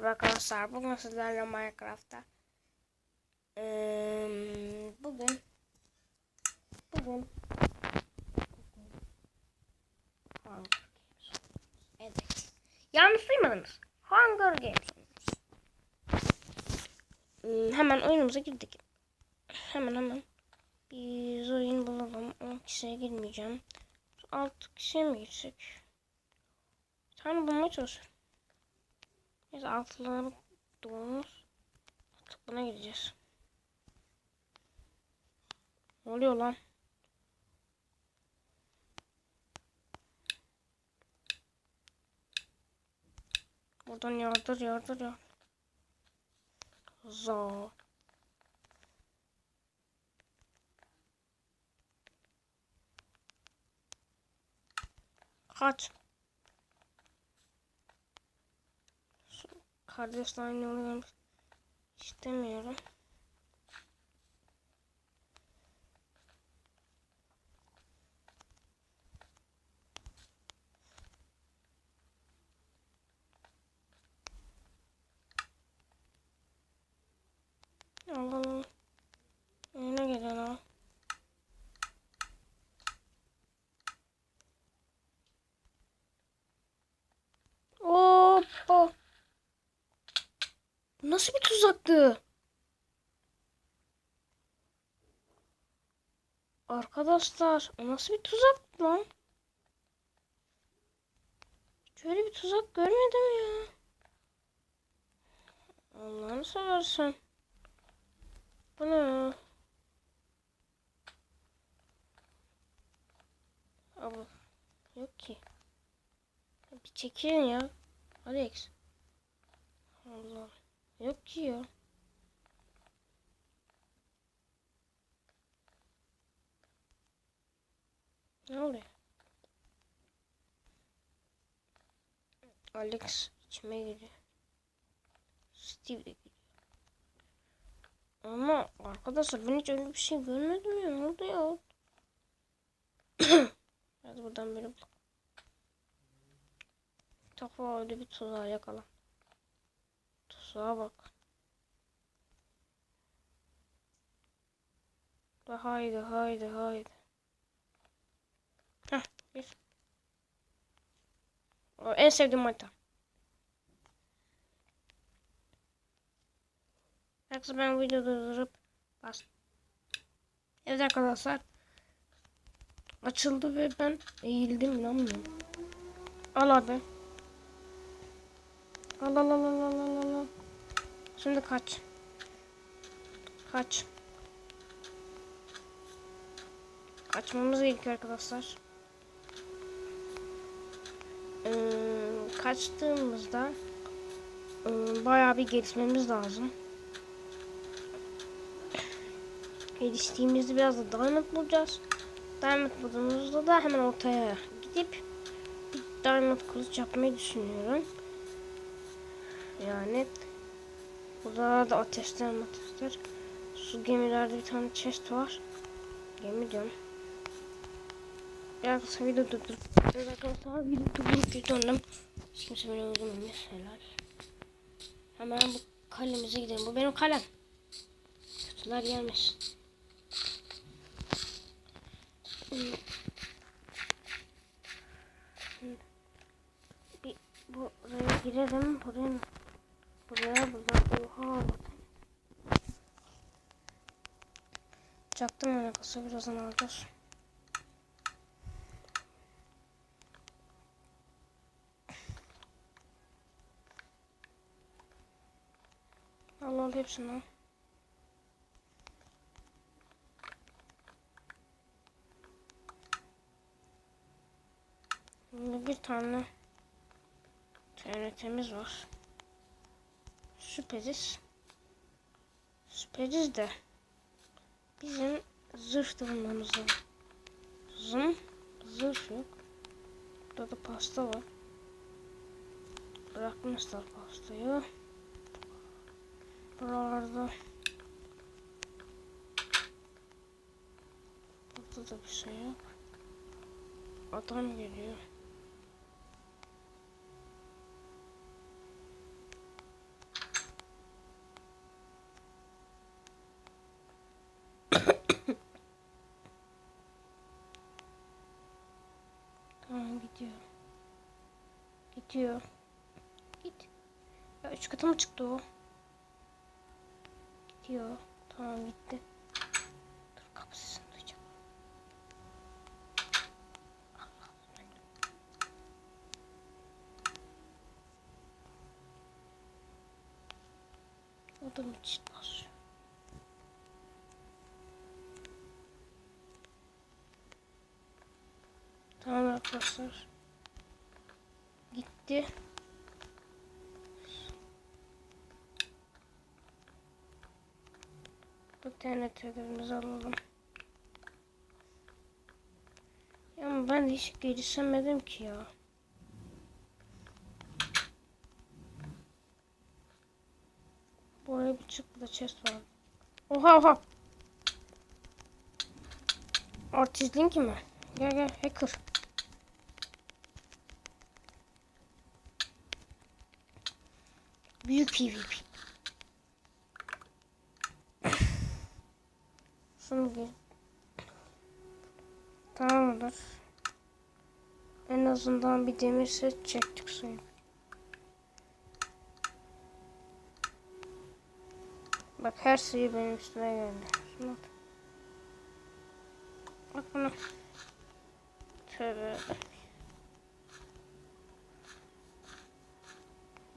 Merhaba arkadaşlar. Bugün sizlerle Minecraft'ta. Eee, bugün bugün Hunger Games. Evet. Yanlış duymadınız. Hunger Games. Hmm, hemen oyunumuza girdik. Hemen hemen. Biz oyun bulalım. 10 kişiye girmeyeceğim. 6 kişiye mi girsek? Tane bulmaya çalışıyorum. Neyse altıları dolmuş. Artık buna gideceğiz. Ne oluyor lan? Buradan yardır yardır ya. Za. Kaç. Kardeşler aynı yolu istemiyorum. Allah Allah. Nasıl bir tuzaktı? Arkadaşlar o nasıl bir tuzak lan? Şöyle bir tuzak görmedim ya. Allah'ını seversen. Bu ne ya? Abi yok ki. Bir çekilin ya. Alex. Allah. Yok ki ya. Ne oluyor? Alex içime giriyor. Steve de giriyor. Ama arkadaşlar ben hiç öyle bir şey görmedim ya. Ne oldu ya? Hadi buradan biri bul. Tafa öyle bir tuzağa yakalan. Tuzağa bak. Haydi haydi haydi. Heh en sevdiğim harita. Yoksa ben videoda durdurup bas. Evet arkadaşlar. Açıldı ve ben eğildim inanmıyorum. Al abi. Al al al al al al al. Şimdi kaç. Kaç. Kaçmamız gerekiyor arkadaşlar. Ee, kaçtığımızda e, bayağı bir gelişmemiz lazım. Geliştiğimizde biraz da diamond bulacağız. Diamond bulduğumuzda da hemen ortaya gidip bir diamond kılıç yapmayı düşünüyorum. Yani burada da ateşler ateşler. Su gemilerde bir tane chest var. Gemi diyorum. Arkadaşlar video durdur. Evet arkadaşlar video durdurup bir döndüm. Hiç kimse beni öldürmemiş. Helal. Hemen bu kalemize gidelim. Bu benim kalem. Kötüler gelmiş. Bir buraya girelim. Buraya buraya buradan oha Çaktım alakası birazdan alacağız. Al al hepsini bir tane TNT'miz var. Süperiz. Süperiz de bizim zırh da bulmamız lazım. Zırh yok. Burada da pasta var. Bırakmışlar pastayı. Buralarda Burada da bir şey yok. Adam geliyor. Gidiyor. Git. Ya üç katı mı çıktı o? Gidiyor. Tamam gitti. Dur kapı sesini duyacağım. Allah Allah. O da mı çift basıyor? Tamam arkadaşlar. Gitti. Bu TNT'lerimizi alalım. Ya ben hiç gelişemedim ki ya. Buraya bir çık burada chest var. Oha oha. Artist link mi? Gel gel hacker. Büyük PvP. Gel. Tamamdır. En azından bir demir set çektik sayın. Bak her şeyi benim üstüme geldi. Bak bunu. Tövbe.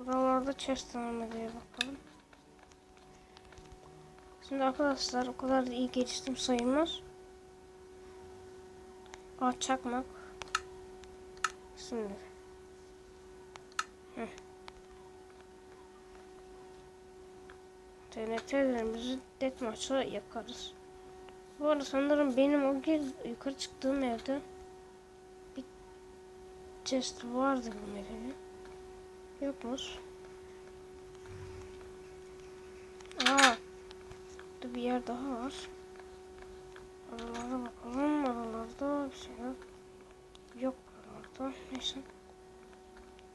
Buralarda chest var diye bakalım. Şimdi arkadaşlar o kadar da iyi geliştim sayılmaz. Aa çakmak. Şimdi. Heh. TNT'lerimizi deathmatch'la yakarız. Bu arada sanırım benim o gel yukarı çıktığım evde bir chest vardı bu evde. Yokmuş. Aa. Burada bir yer daha var. Aralara bakalım. Aralarda bir şey yok. Yok aralarda. Neyse.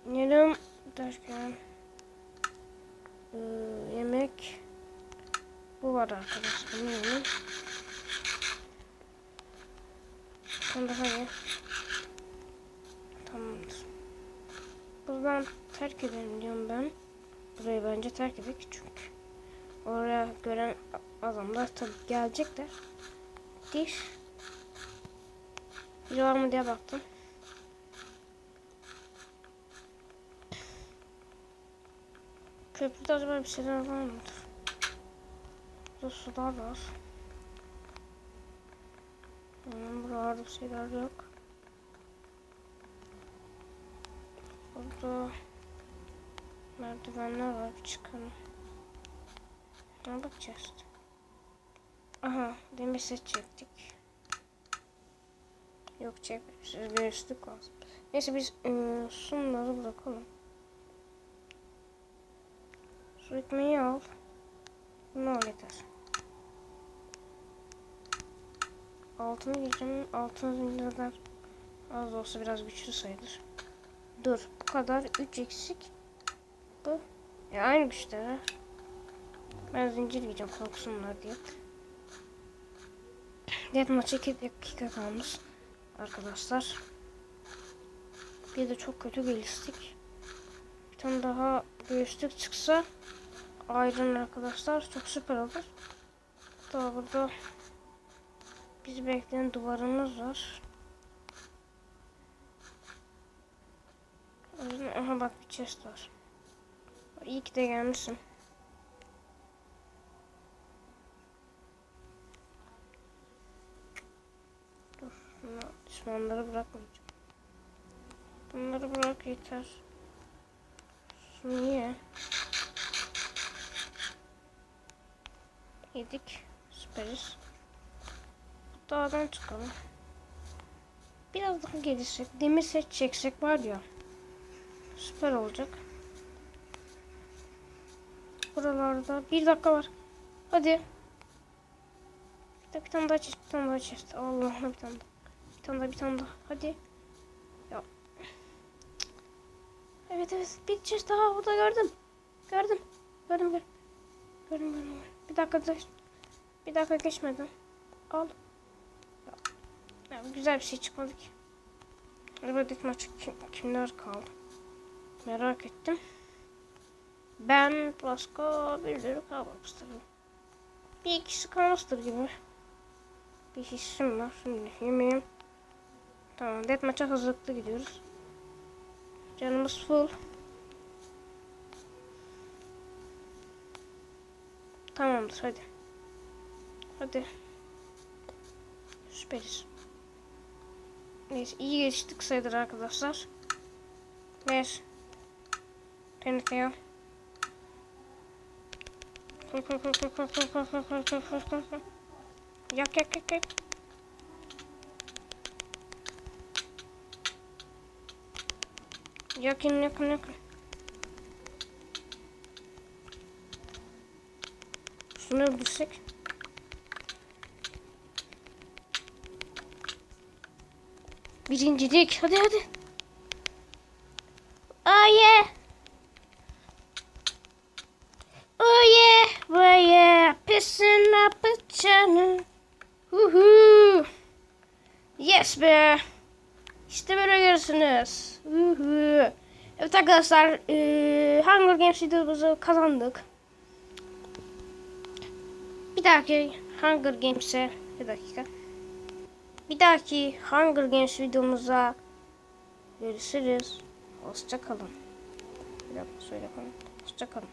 İnelim derken ee, yemek bu var arkadaşlar. Yiyelim. Sen daha ye. Tamamdır. Buradan terk edelim diyorum ben. Burayı bence terk edelim çünkü. Oraya gören adamlar tabii gelecekler. Diş. Biri var mı diye baktım. Köprüde acaba bir şeyler var mıdır? Burada sular var. Hmm, buralarda bir şeyler yok. Burada merdivenler var. Bir çıkalım. Ne bakacağız? Aha demir set çektik. Yok çekmemişiz. Bir üstlük lazım. Neyse biz ıı, sunları bırakalım. Su ekmeği al. Bunu al yeter. Altını diyeceğim. Altın zincirler az olsa biraz güçlü sayılır. Dur. Bu kadar. 3 eksik. Bu. Ya aynı güçte. Ben zincir giyeceğim korksunlar diye. Dead maçı 2 dakika kalmış. Arkadaşlar. Bir de çok kötü geliştik. Bir tane daha göğüslük çıksa Iron arkadaşlar çok süper olur. Daha burada bizi bekleyen duvarımız var. Aha bak bir chest var. İyi ki de gelmişsin. Dur şunu düşmanları bırakmayacağım. Bunları bırak yeter. Şunu ye. Yedik. Süperiz. Dağdan çıkalım. Biraz daha gelişsek. Demir set çeksek var ya. Süper olacak. Buralarda bir dakika var. Hadi. Bir, bir tane daha çeşit, bir tane daha çeşit. Allah bir tane daha. Bir tane daha, bir tane daha. Hadi. Ya. Evet evet bir çeşit daha burada gördüm. Gördüm. Gördüm gördüm. Gördüm gördüm. Bir dakika da bir dakika geçmeden. Al. Ya, ya, güzel bir şey çıkmadı ki. Acaba maç kim, kimler kaldı? Merak ettim. Ben başka birileri kalmamıştır. Bir ikisi kalmıştır gibi. Bir hissim var. Şimdi yemeğim. Tamam. Deathmatch'a hazırlıklı gidiyoruz. Canımız full. Tamamdır hadi. Hadi. Süperiz. Neyse iyi geçtik sayılır arkadaşlar. Ver. Tehlikeye. Koy koy koy koy koy koy koy koy koy koy koy koy koy. Yak yak yak yak. Yakın yakın yakın. Şunu öldürsek. Birincilik. Hadi hadi. Oh yeah. Yeah. Pissing up a channel. Uhu. Yes be. İşte böyle görürsünüz. Uhu. Evet arkadaşlar. eee, Hunger Games videomuzu kazandık. Bir dahaki Hunger Games'e bir dakika. Bir dahaki Hunger Games videomuza görüşürüz. Hoşça kalın. Bir dakika söyle bakalım. Hoşça kalın.